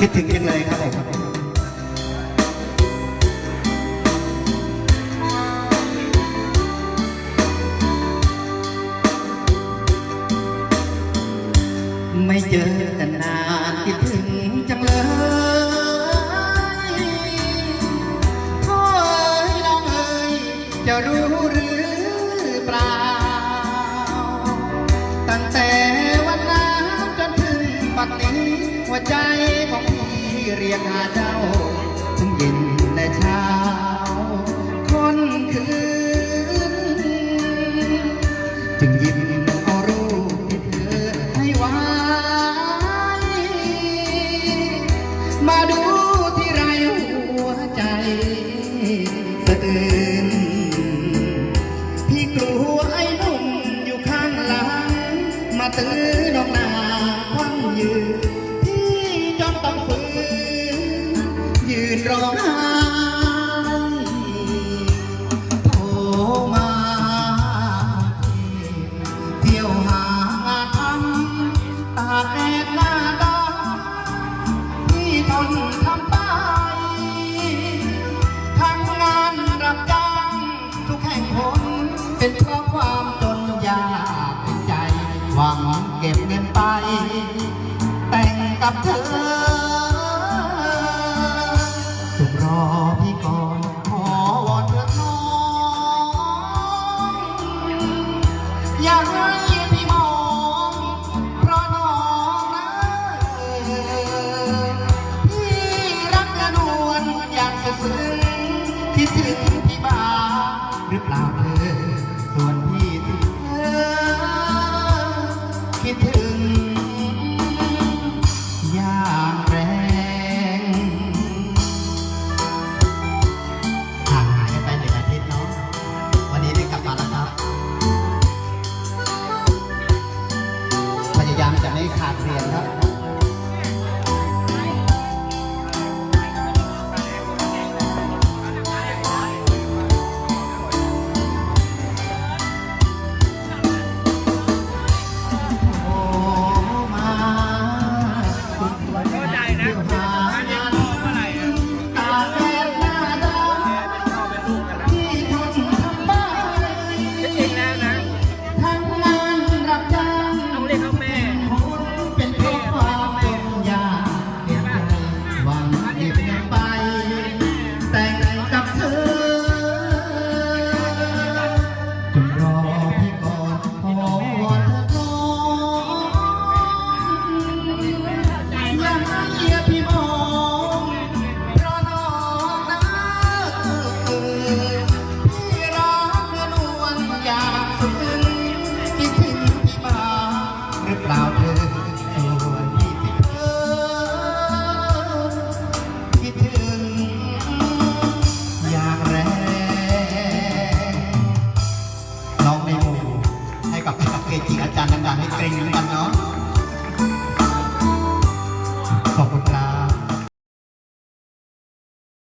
คิดถึงจังเลยครับผมไม่เจอกันนานคิดถึงจังเลยโถ่เอ้น้องเอ๋ยจะรู้หรือเปล่า ตั้งแต่วันนั้นจนถึงปัจนี้หัวใจ รียกหาเจ้าทั้งเย็นและเช้า คนคืน จึงยิบเอารูปที่เธอให้ไว้ มาดูที่ไรหัวใจสะอื้นพี่กลัวไอ้หนุ่มอยู่ข้างหลัง มาตื้อน้องนา ยืนร้องไห้โทรมาเที่ยวหางานทำตาแดดหน้าดำพี่ทนทำไปทำงานรับจ้างทุกแห่งหนเป็นเพราะความจนยากใจ หวังเก็บเงินไป แต่งกับเธอ ถึงพี่บ้างหรือเปล่าเธอ ส่วนพี่ที่เธอคิดถึงอย่างแรงห่างหายกันไปหนึ่งอาทิตย์เนาะวันนี้ได้กลับมาแล้วครับ พยายามจะไม่ขาดเรียนครับ น้